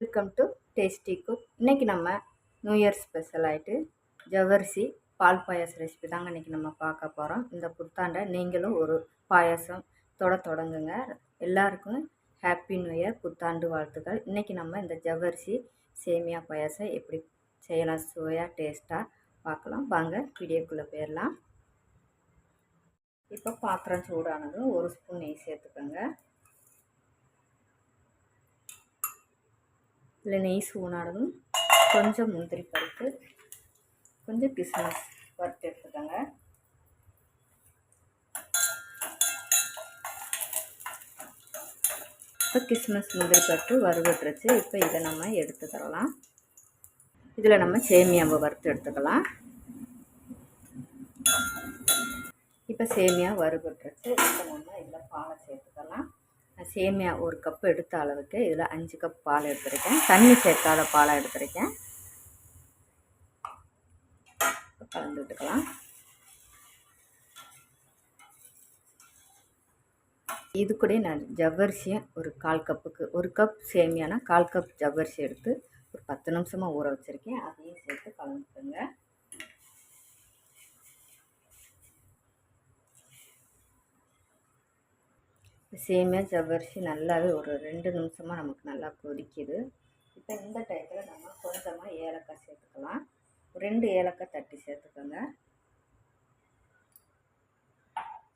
Welcome to tasty cook இன்றைக்கி நம்ம new year special ஆகிட்டு ஜவ்வரிசி பால் பாயாசம் ரெசிபி தாங்க இன்றைக்கி நம்ம பார்க்க போகிறோம் இந்த புத்தாண்டை நீங்களும் ஒரு பாயாசம் தொட தொடங்குங்க. எல்லாருக்கும் ஹாப்பி நியூ இயர் புத்தாண்டு வாழ்த்துக்கள். இன்றைக்கி நம்ம இந்த ஜவ்வரிசி சேமியா பாயாசம் எப்படி செய்யலாம் சுவையாக டேஸ்ட்டாக பார்க்கலாம். வாங்க வீடியோக்குள்ளே போயிடலாம். இப்போ பாத்திரம் சூடானதும் ஒரு ஸ்பூன் நெய் சேர்த்துக்கோங்க. இல்லை நெய் சூடானதும் கொஞ்சம் முந்திரி பருப்பு கொஞ்சம் கிஸ்மிஸ் வறுத்து எடுத்துக்கோங்க. இப்போ கிஸ்மிஸ் முந்திரி பருப்பு வறுவட்டுருச்சு இப்போ இதை நம்ம எடுத்து தரலாம். இதில் நம்ம சேமியாவை வறுத்து எடுத்துக்கலாம். இப்போ சேமியா வறுபட்டுருச்சு. இப்போ நம்ம இதில் பாலை சேர்த்துக்கலாம். சேமியா ஒரு கப் எடுத்த அளவுக்கு இதில் அஞ்சு கப் பால் எடுத்துருக்கேன். தண்ணி சேர்க்காத பாலாக எடுத்துருக்கேன். கலந்து விட்டுக்கலாம். இது கூட நான் ஜவ்வரிசியை ஒரு கால் கப்புக்கு ஒரு கப் சேமியானா கால் கப் ஜவ்வரிசி எடுத்து ஒரு பத்து நிமிஷமாக ஊற வச்சுருக்கேன். அதையும் சேர்த்து கலந்துக்கோங்க. சேமியா ஜவ்வரிசி நல்லாவே ஒரு ரெண்டு நிமிஷமாக நமக்கு நல்லா கொதிக்குது. இப்போ இந்த டயத்தில் நம்ம கொஞ்சமாக ஏலக்காய் சேர்த்துக்கலாம். ரெண்டு ஏலக்காய் தட்டி சேர்த்துக்கோங்க.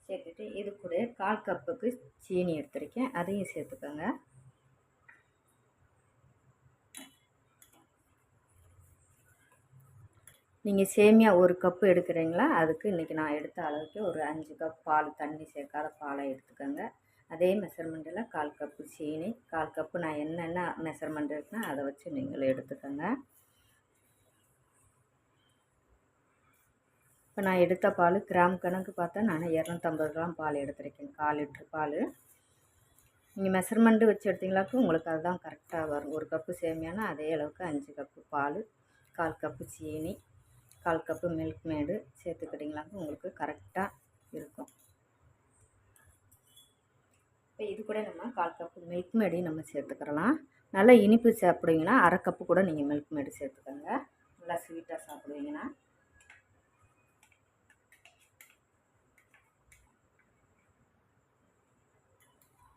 சேர்த்துட்டு இது கூட கால் கப்புக்கு சீனி எடுத்துருக்கேன். அதையும் சேர்த்துக்கோங்க. நீங்கள் சேமியா ஒரு கப்பு எடுக்கிறீங்களா? அதுக்கு இன்றைக்கி நான் எடுத்த அளவுக்கு ஒரு அஞ்சு கப் பால் தண்ணி சேர்க்காத பாலை எடுத்துக்கோங்க. அதே மெஷர்மெண்ட்டில் கால் கப்பு சீனி கால் கப்பு நான் என்னென்ன மெஷர்மெண்ட் இருக்குன்னா அதை வச்சு நீங்கள் எடுத்துக்கோங்க. இப்போ நான் எடுத்த பால் கிராம் கணக்கு பார்த்தா நான் இரநூத்தம்பது கிராம் பால் எடுத்துருக்கேன். கால் லிட்ரு பால். நீங்கள் மெஷர்மெண்ட்டு வச்சு எடுத்தீங்களாக்கும் உங்களுக்கு அதுதான் கரெக்டாக வரும். ஒரு கப்பு சேமியானா அதே அளவுக்கு அஞ்சு கப்பு பால் கால் கப்பு சீனி கால் கப்பு மில்க் மேடு சேர்த்துக்கிட்டிங்களாக்கும் உங்களுக்கு கரெக்டாக இருக்கும். இப்போ இது கூட நம்ம கால் கப்பு மில்க் மேடையும் நம்ம சேர்த்துக்கிறலாம் நல்லா இனிப்பு சாப்பிடுவீங்கன்னா அரை கப்பு கூட நீங்கள் மில்க் மேடு சேர்த்துக்கோங்க. நல்லா ஸ்வீட்டாக சாப்பிடுவீங்கன்னா.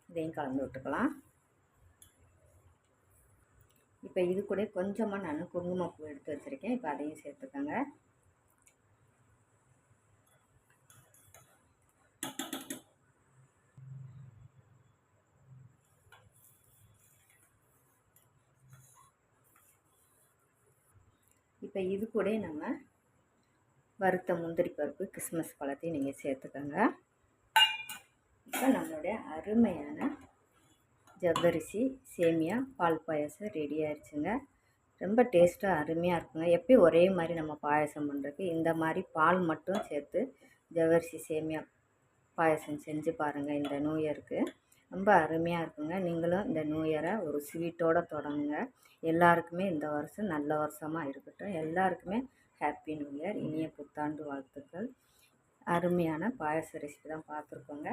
இதையும் கலந்து விட்டுக்கலாம். இப்போ இது கூட கொஞ்சமாக நான் குங்குமப்பூ எடுத்து வச்சுருக்கேன். இப்போ அதையும் சேர்த்துக்கோங்க. இப்போ இது கூட நம்ம வறுத்த முந்திரி பருப்பு கிறிஸ்மஸ் பழத்தையும் நீங்கள் சேர்த்துக்கோங்க. இப்போ நம்மளுடைய அருமையான ஜவ்வரிசி சேமியா பால் பாயசம் ரெடி ஆயிடுச்சுங்க ரொம்ப டேஸ்ட்டாக அருமையாக இருக்குங்க. எப்பயும் ஒரே மாதிரி நம்ம பாயசம் பண்ணுறதுக்கு இந்த மாதிரி பால் மட்டும் சேர்த்து ஜவ்வரிசி சேமியா பாயசம் செஞ்சு பாருங்கள் இந்த நியூ இயருக்கு ரொம்ப அருமையாக இருக்குங்க. நீங்களும் இந்த நியூ இயரை ஒரு ஸ்வீட்டோடு தொடங்குங்க. எல்லாருக்குமே இந்த வருஷம் நல்ல வருஷமாக இருக்கட்டும். எல்லாருக்குமே ஹாப்பி நியூ இயர் இனிய புத்தாண்டு வாழ்த்துக்கள். அருமையான பாயச ரெசிபி தான் பார்த்துருக்கோங்க